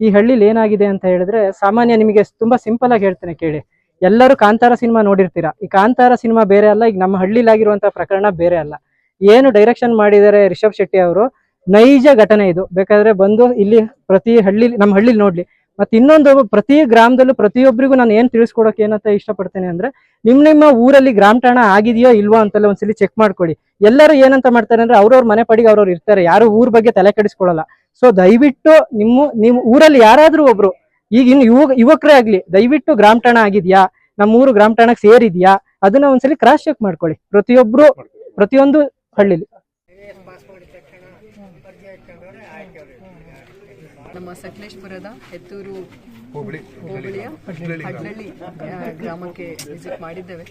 ಈ ಹಳ್ಳಿಲಿ ಏನಾಗಿದೆ ಅಂತ ಹೇಳಿದ್ರೆ ಸಾಮಾನ್ಯ ನಿಮಗೆ ತುಂಬಾ ಸಿಂಪಲ್ ಆಗಿ ಹೇಳ್ತೇನೆ ಕೇಳಿ. ಎಲ್ಲರೂ ಕಾಂತಾರ ಸಿನಿಮಾ ನೋಡಿರ್ತೀರಾ? ಈ ಕಾಂತಾರ ಸಿನಿಮಾ ಬೇರೆ ಅಲ್ಲ, ಈಗ ನಮ್ಮ ಹಳ್ಳಿಲಾಗಿರುವಂತಹ ಪ್ರಕರಣ ಬೇರೆ ಅಲ್ಲ. ಏನು ಡೈರೆಕ್ಷನ್ ಮಾಡಿದ್ದಾರೆ ರಿಷಬ್ ಶೆಟ್ಟಿ ಅವರು? ನೈಜ ಘಟನೆ ಇದು. ಬೇಕಾದ್ರೆ ಬಂದು ಇಲ್ಲಿ ಪ್ರತಿ ಹಳ್ಳಿ ನಮ್ಮ ಹಳ್ಳಿಲಿ ನೋಡ್ಲಿ. ಮತ್ತೆ ಇನ್ನೊಂದು, ಪ್ರತಿ ಗ್ರಾಮದಲ್ಲೂ ಪ್ರತಿಯೊಬ್ಬರಿಗೂ ನಾನು ಏನ್ ತಿಳಿಸ್ಕೊಡಕ್ಕೆ ಏನಂತ ಇಷ್ಟಪಡ್ತೇನೆ ಅಂದ್ರೆ, ನಿಮ್ ನಿಮ್ಮ ಊರಲ್ಲಿ ಗ್ರಾಮ ಠಾಣ ಆಗಿದೆಯೋ ಇಲ್ವೋ ಅಂತೆಲ್ಲ ಒಂದ್ಸಲಿ ಚೆಕ್ ಮಾಡ್ಕೊಡಿ. ಎಲ್ಲರೂ ಏನಂತ ಮಾಡ್ತಾರೆ ಅಂದ್ರೆ ಅವ್ರವ್ರ ಮನೆ ಪಡಿಗೆ ಅವ್ರವ್ರು ಇರ್ತಾರೆ, ಯಾರು ಊರ್ ಬಗ್ಗೆ ತಲೆ ಕೆಡಿಸ್ಕೊಳ್ಳಲ್ಲ ಸೊ ದಯವಿಟ್ಟು ನಿಮ್ಮ, ನಿಮ್ ಊರಲ್ಲಿ ಯಾರಾದ್ರೂ ಒಬ್ರು, ಈಗ ಇನ್ನು ಯುವ, ಯುವಕರೇ ಆಗ್ಲಿ, ದಯವಿಟ್ಟು ಗ್ರಾಮ ಠಾಣ ಆಗಿದ್ಯಾ ನಮ್ಮ ಊರು ಗ್ರಾಮ ಸೇರಿದ್ಯಾ, ಅದನ್ನ ಒಂದ್ಸಲಿ ಕ್ರಾಸ್ ಚೆಕ್ ಮಾಡ್ಕೊಳ್ಳಿ ಪ್ರತಿಯೊಬ್ರು, ಪ್ರತಿಯೊಂದು ಹಳ್ಳಿಲಿ. ನಮ್ಮ ಸಕಲೇಶ್ಪುರದ ಹೆತ್ತೂರು ಹೋಬಳಿಯ ಹಡ್ಲಳ್ಳಿ ಗ್ರಾಮಕ್ಕೆ ವಿಸಿಟ್ ಮಾಡಿದ್ದೇವೆ.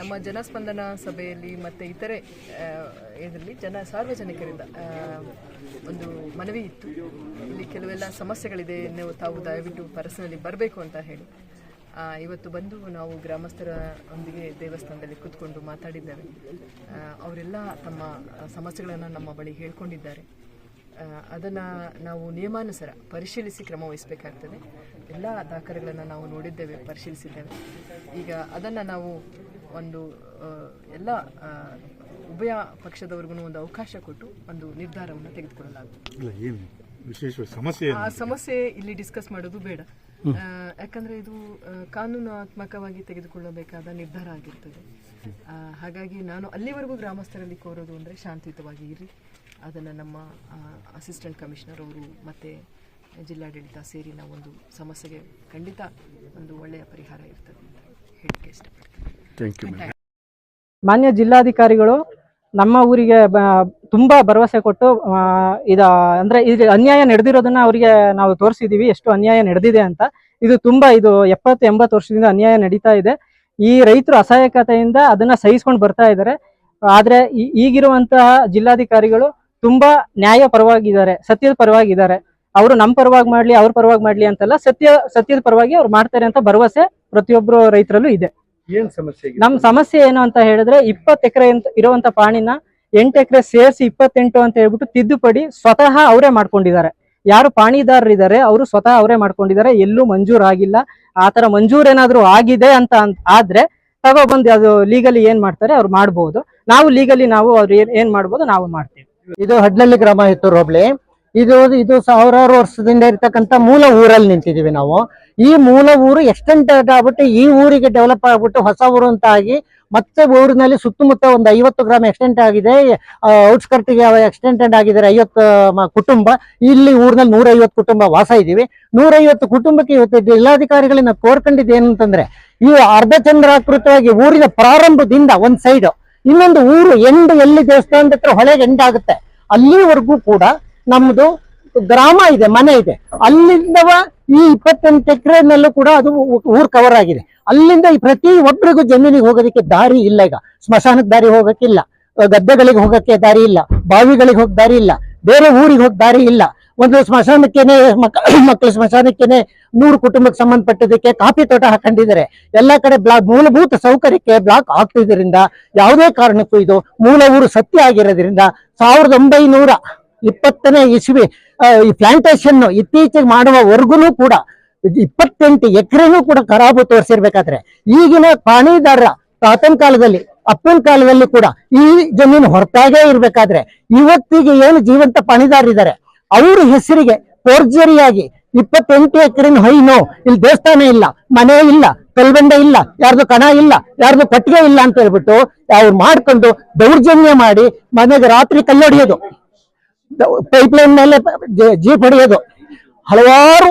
ನಮ್ಮ ಜನಸ್ಪಂದನ ಸಭೆಯಲ್ಲಿ ಮತ್ತು ಇತರೆ ಇದರಲ್ಲಿ ಜನ ಸಾರ್ವಜನಿಕರಿಂದ ಒಂದು ಮನವಿ ಇತ್ತು. ಇಲ್ಲಿ ಕೆಲವೆಲ್ಲ ಸಮಸ್ಯೆಗಳಿದೆ ನೀವು ತಾವು ದಯವಿಟ್ಟು ಪರ್ಸನಲ್ಲಿ ಬರಬೇಕು ಅಂತ ಹೇಳಿ ಇವತ್ತು ಬಂದು ನಾವು ಗ್ರಾಮಸ್ಥರ ಒಂದಿಗೆ ದೇವಸ್ಥಾನದಲ್ಲಿ ಕೂತ್ಕೊಂಡು ಮಾತಾಡಿದ್ದೇವೆ. ಅವರೆಲ್ಲ ತಮ್ಮ ಸಮಸ್ಯೆಗಳನ್ನು ನಮ್ಮ ಬಳಿ ಹೇಳ್ಕೊಂಡಿದ್ದಾರೆ. ಅದನ್ನ ನಾವು ನಿಯಮಾನುಸಾರ ಪರಿಶೀಲಿಸಿ ಕ್ರಮ ವಹಿಸಬೇಕಾಗ್ತದೆ. ಎಲ್ಲ ದಾಖಲೆಗಳನ್ನು ನಾವು ನೋಡಿದ್ದೇವೆ ಪರಿಶೀಲಿಸಿದ್ದೇವೆ. ಈಗ ಅದನ್ನು ನಾವು ಒಂದು ಎಲ್ಲ ಉಭಯ ಪಕ್ಷದವರೆಗೂ ಒಂದು ಅವಕಾಶ ಕೊಟ್ಟು ಒಂದು ನಿರ್ಧಾರವನ್ನು ತೆಗೆದುಕೊಳ್ಳಲಾಗುತ್ತೆ ಇಲ್ಲ ಏನು ವಿಶೇಷ ಸಮಸ್ಯೆ ಆ ಸಮಸ್ಯೆ ಇಲ್ಲಿ ಡಿಸ್ಕಸ್ ಮಾಡೋದು ಬೇಡ. ಯಾಕಂದ್ರೆ ಇದು ಕಾನೂನಾತ್ಮಕವಾಗಿ ತೆಗೆದುಕೊಳ್ಳಬೇಕಾದ ನಿರ್ಧಾರ ಆಗಿರ್ತದೆ. ಹಾಗಾಗಿ ನಾನು ಅಲ್ಲಿವರೆಗೂ ಗ್ರಾಮಸ್ಥರಲ್ಲಿ ಕೋರೋದು ಅಂದರೆ ಶಾಂತಿಯುತವಾಗಿ ಇರಿ ಅದನ್ನು ನಮ್ಮ ಅಸಿಸ್ಟೆಂಟ್ ಕಮಿಷನರ್ ಅವರು ಮತ್ತು ಜಿಲ್ಲಾಡಳಿತ ಸೇರಿ ನಾವು ಒಂದು ಸಮಸ್ಯೆಗೆ ಖಂಡಿತ ಒಂದು ಒಳ್ಳೆಯ ಪರಿಹಾರ ಇರ್ತದೆ ಅಂತ ಹೇಳಿಕೆ ಇಷ್ಟಪಡ್ತೀನಿ. ಮಾನ್ಯ ಜಿಲ್ಲಾಧಿಕಾರಿಗಳು ನಮ್ಮ ಊರಿಗೆ ತುಂಬಾ ಭರವಸೆ ಕೊಟ್ಟು ಇದ, ಅಂದ್ರೆ ಇದು ಅನ್ಯಾಯ ನಡೆದಿರೋದನ್ನ ಅವರಿಗೆ ನಾವು ತೋರಿಸಿದೀವಿ, ಎಷ್ಟು ಅನ್ಯಾಯ ನಡೆದಿದೆ ಅಂತ. ಇದು ತುಂಬಾ, ಇದು ಎಪ್ಪತ್ತು, ಎಂಬತ್ತು ವರ್ಷದಿಂದ ಅನ್ಯಾಯ ನಡೀತಾ ಇದೆ. ಈ ರೈತರು ಅಸಹಾಯಕತೆಯಿಂದ ಅದನ್ನ ಸಹಿಸ್ಕೊಂಡು ಬರ್ತಾ ಇದ್ದಾರೆ ಆದ್ರೆ ಈಗಿರುವಂತಹ ಜಿಲ್ಲಾಧಿಕಾರಿಗಳು ತುಂಬಾ ನ್ಯಾಯ ಪರವಾಗಿದ್ದಾರೆ, ಸತ್ಯದ ಪರವಾಗಿದ್ದಾರೆ. ಅವರು ನಮ್ಮ ಪರವಾಗಿ ಮಾಡ್ಲಿ, ಅವ್ರ ಪರವಾಗಿ ಮಾಡ್ಲಿ ಅಂತಲ್ಲ, ಸತ್ಯ, ಸತ್ಯದ ಪರವಾಗಿ ಅವ್ರು ಮಾಡ್ತಾರೆ ಅಂತ ಭರವಸೆ ಪ್ರತಿಯೊಬ್ರು ರೈತರಲ್ಲೂ ಇದೆ. ಏನ್ ಸಮಸ್ಯೆ ನಮ್ ಸಮಸ್ಯೆ ಏನು ಅಂತ ಹೇಳಿದ್ರೆ ಇಪ್ಪತ್ತು ಎಕರೆ ಇರುವಂತ ಪಾಣಿನ ಎಂಟು ಎಕರೆ ಸೇರಿಸಿ ಇಪ್ಪತ್ತೆಂಟು ಅಂತ ಹೇಳ್ಬಿಟ್ಟು ತಿದ್ದುಪಡಿ ಸ್ವತಃ ಅವರೇ ಮಾಡ್ಕೊಂಡಿದ್ದಾರೆ. ಯಾರು ಪಾಣಿದಾರರಿದ್ದಾರೆ ಅವರು ಸ್ವತಃ ಅವರೇ ಮಾಡ್ಕೊಂಡಿದ್ದಾರೆ. ಎಲ್ಲೂ ಮಂಜೂರಾಗಿಲ್ಲ ಆ ತರ ಮಂಜೂರೇನಾದ್ರೂ ಆಗಿದೆ ಅಂತ ಆದ್ರೆ ತಗೊಬಂದು ಅದು ಲೀಗಲಿ ಏನ್ ಮಾಡ್ತಾರೆ ಅವ್ರು ಮಾಡ್ಬೋದು. ನಾವು ಲೀಗಲಿ ನಾವು ಅವ್ರು ಏನ್ ಏನ್ ಮಾಡ್ಬೋದು ನಾವು ಮಾಡ್ತೀವಿ. ಇದು ಹಡ್ಲಳ್ಳಿ ಗ್ರಾಮ ಇತ್ತು ಹೋಬಳಿ. ಇದು ಇದು ಸಾವಿರಾರು ವರ್ಷದಿಂದ ಇರ್ತಕ್ಕಂಥ ಮೂಲ ಊರಲ್ಲಿ ನಿಂತಿದೀವಿ ನಾವು. ಈ ಮೂಲ ಊರು ಎಕ್ಸ್ಟೆಂಡ್ ಆಗ್ಬಿಟ್ಟು ಈ ಊರಿಗೆ ಡೆವಲಪ್ ಆಗ್ಬಿಟ್ಟು ಹೊಸ ಊರು ಅಂತ ಆಗಿ ಮತ್ತೆ ಊರಿನಲ್ಲಿ ಸುತ್ತಮುತ್ತ ಒಂದು ಐವತ್ತು ಗ್ರಾಮ ಎಕ್ಸ್ಟೆಂಟ್ ಆಗಿದೆ. ಔಟ್ಸ್ಕರ್ಟ್ಗೆ ಎಕ್ಸ್ಟೆಂಟೆಡ್ ಆಗಿದ್ದಾರೆ ಐವತ್ತು ಕುಟುಂಬ. ಇಲ್ಲಿ ಊರಿನಲ್ಲಿ ನೂರೈವತ್ತು ಕುಟುಂಬ ವಾಸ ಇದೀವಿ ನೂರೈವತ್ತು ಕುಟುಂಬಕ್ಕೆ ಇವತ್ತು ಜಿಲ್ಲಾಧಿಕಾರಿಗಳನ್ನ ಕೋರ್ಕೊಂಡಿದ್ದು ಏನಂತಂದ್ರೆ ಈ ಅರ್ಧಚಂದ್ರಾಕೃತವಾಗಿ ಊರಿನ ಪ್ರಾರಂಭದಿಂದ ಒಂದ್ ಸೈಡ್ ಇನ್ನೊಂದು ಊರು ಎಂಡ್ ಎಲ್ಲಿ ದೇವಸ್ಥಾನದ ಹತ್ರ ಹೊಳೆಗೆ ಎಂಡ್ ಆಗುತ್ತೆ. ಅಲ್ಲಿವರೆಗೂ ಕೂಡ ನಮ್ದು ಗ್ರಾಮ ಇದೆ, ಮನೆ ಇದೆ. ಅಲ್ಲಿಂದ ಈ ಇಪ್ಪತ್ತೆಂಟು ಎಕರೆನಲ್ಲೂ ಕೂಡ ಅದು ಊರ್ ಕವರ್ ಆಗಿದೆ. ಅಲ್ಲಿಂದ ಈ ಪ್ರತಿ ಒಬ್ಬರಿಗೂ ಜಮೀನಿಗೆ ಹೋಗೋದಕ್ಕೆ ದಾರಿ ಇಲ್ಲ ಈಗ. ಸ್ಮಶಾನಕ್ಕೆ ದಾರಿ ಹೋಗಕ್ಕಿಲ್ಲ. ಗದ್ದೆಗಳಿಗೆ ಹೋಗಕ್ಕೆ ದಾರಿ ಇಲ್ಲ. ಬಾವಿಗಳಿಗೆ ಹೋಗಿ ದಾರಿ ಇಲ್ಲ. ಬೇರೆ ಊರಿಗೆ ಹೋಗಿ ದಾರಿ ಇಲ್ಲ. ಒಂದು ಸ್ಮಶಾನಕ್ಕೇನೆ ಮಕ್ಕ ಮಕ್ಕಳ ಸ್ಮಶಾನಕ್ಕೇನೆ ನೂರು ಕುಟುಂಬಕ್ಕೆ ಸಂಬಂಧಪಟ್ಟದಕ್ಕೆ ಕಾಫಿ ತೋಟ ಹಾಕೊಂಡಿದ್ದಾರೆ. ಎಲ್ಲಾ ಕಡೆ ಬ್ಲಾಕ್, ಮೂಲಭೂತ ಸೌಕರ್ಯಕ್ಕೆ ಬ್ಲಾಕ್ ಆಗ್ತಿದ್ರಿಂದ ಯಾವುದೇ ಕಾರಣಕ್ಕೂ ಇದು ಮೂಲ ಊರು ಸತ್ಯ ಆಗಿರೋದ್ರಿಂದ ಸಾವಿರದ ಒಂಬೈನೂರ ಇಪ್ಪತ್ತನೇ ಇಸ್ವಿ ಈ ಪ್ಲಾಂಟೇಶನ್ ಇತ್ತೀಚೆಗೆ ಮಾಡುವವರೆಗೂ ಕೂಡ, ಇಪ್ಪತ್ತೆಂಟು ಎಕರೆನೂ ಕೂಡ ಖರಾಬು ತೋರಿಸಿರ್ಬೇಕಾದ್ರೆ, ಈಗಿನ ಪಾಣಿದಾರರ ತಾತನ ಕಾಲದಲ್ಲಿ, ಅಪ್ಪನ ಕಾಲದಲ್ಲಿ ಕೂಡ ಈ ಜಮೀನು ಹೊರತಾಗೇ ಇರ್ಬೇಕಾದ್ರೆ, ಇವತ್ತಿಗೆ ಏನು ಜೀವಂತ ಪಾಣಿದಾರರಿದ್ದಾರೆ ಅವ್ರ ಹೆಸರಿಗೆ ಫೋರ್ಜರಿಯಾಗಿ ಇಪ್ಪತ್ತೆಂಟು ಎಕರೆನ ನೋ ಇಲ್ಲಿ ದೇವಸ್ಥಾನ ಇಲ್ಲ, ಮನೆ ಇಲ್ಲ ಕಲ್ಬಂಡೆ ಇಲ್ಲ, ಯಾರ್ದು ಕಣ ಇಲ್ಲ, ಯಾರ್ದು ಕಟ್ಟಿಗೆ ಇಲ್ಲ ಅಂತ ಹೇಳ್ಬಿಟ್ಟು ಅವ್ರು ಮಾಡ್ಕೊಂಡು ದೌರ್ಜನ್ಯ ಮಾಡಿ ಮನೆಗೆ ರಾತ್ರಿ ಕಲ್ಲೊಡೆಯೋದು. ಪೈಪ್ ಲೈನ್ ಮೇಲೆ ಜೀಪ್ ಹೊಡೆಯೋದು ಹಲವಾರು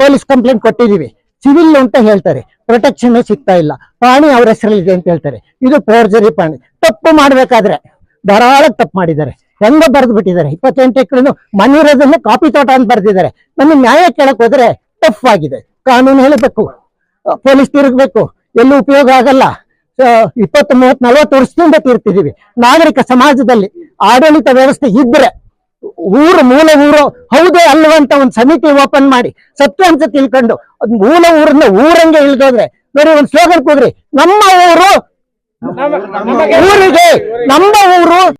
ಪೊಲೀಸ್ ಕಂಪ್ಲೇಂಟ್ ಕೊಟ್ಟಿದ್ದೀವಿ. ಸಿವಿಲ್ ಅಂತ ಹೇಳ್ತಾರೆ. ಪ್ರೊಟೆಕ್ಷನ್ ಸಿಗ್ತಾ ಇಲ್ಲ. ಪಾಣಿ ಅವ್ರ ಹೆಸರಲ್ಲಿದೆ ಅಂತ ಹೇಳ್ತಾರೆ. ಇದು ಫೋರ್ಜರಿ ಪಾಣಿ. ತಪ್ಪು ಮಾಡಬೇಕಾದ್ರೆ ಧಾರಾಳ ತಪ್ಪು ಮಾಡಿದ್ದಾರೆ. ಹೆಂಗ ಬರೆದು ಬಿಟ್ಟಿದ್ದಾರೆ. ಇಪ್ಪತ್ತೆಂಟು ಎಕರೆ ಮನಿರೋದನ್ನು ಕಾಪಿ ತೋಟ ಅಂತ ಬರೆದಿದ್ದಾರೆ. ನಮ್ಮ ನ್ಯಾಯ ಕೇಳಕ್ ಹೋದ್ರೆ ಟಫ್ ಆಗಿದೆ. ಕಾನೂನು ಹೇಳಬೇಕು. ಪೊಲೀಸ್ ತಿರುಗಬೇಕು. ಎಲ್ಲೂ ಉಪಯೋಗ ಆಗಲ್ಲ. ಇಪ್ಪತ್ತು ಮೂವತ್ ನಲವತ್ತು ವರ್ಷದಿಂದ ತೀರ್ತಿದೀವಿ ನಾಗರಿಕ ಸಮಾಜದಲ್ಲಿ ಆಡಳಿತ ವ್ಯವಸ್ಥೆ ಇದ್ರೆ ಊರು ಮೂಲ ಊರು ಹೌದೇ ಅಲ್ಲವಂತ ಒಂದು ಸಮಿತಿ ಓಪನ್ ಮಾಡಿ ಸತ್ಯ ಅಂತ ತಿಳ್ಕೊಂಡು ಮೂಲ ಊರನ್ನ ಊರಂಗೆ ಇಳಿದೋದ್ರೆ ನೋಡಿ ಒಂದು ಸ್ಲೋಗನ್ ಕೂಗ್ರಿ. ನಮ್ಮ ಊರು ಊರಿಗೆ ನಮ್ಮ ಊರು